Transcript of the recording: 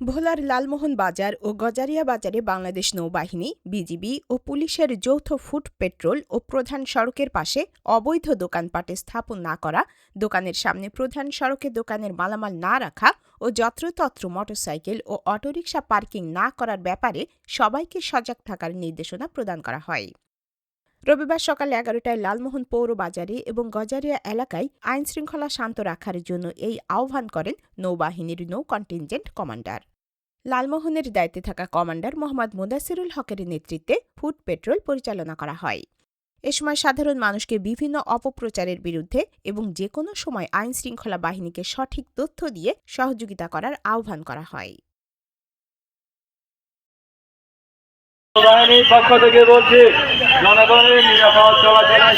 ভোলার লালমোহন বাজার ও গজারিয়া বাজারে বাংলাদেশ নৌবাহিনী, বিজিবি ও পুলিশের যৌথ ফুট পেট্রোল ও প্রধান সড়কের পাশে অবৈধ দোকানপাটে স্থাপন না করা, দোকানের সামনে প্রধান সড়কে দোকানের মালামাল না রাখা ও যত্রতত্র মোটরসাইকেল ও অটোরিকশা পার্কিং না করার ব্যাপারে সবাইকে সজাগ থাকার নির্দেশনা প্রদান করা হয়। রবিবার সকাল এগারোটায় লালমোহন পৌর বাজারে এবং গজারিয়া এলাকায় আইন শৃঙ্খলা শান্ত রাখার জন্য এই আহ্বান করেন নৌবাহিনীর নৌ কন্টিনজেন্ট কমান্ডার। লালমোহনের দায়িত্বে থাকা কমান্ডার মোহাম্মদ মুদাসিরুল হকের নেতৃত্বে ফুড পেট্রোল পরিচালনা করা হয়। এ সময় সাধারণ মানুষকে বিভিন্ন অপপ্রচারের বিরুদ্ধে এবং যে কোনো সময় আইন শৃঙ্খলা বাহিনীকে সঠিক তথ্য দিয়ে সহযোগিতা করার আহ্বান করা হয়। বাহিনীর পক্ষ থেকে বলছি জনগণের নিরাপদ চলাচলের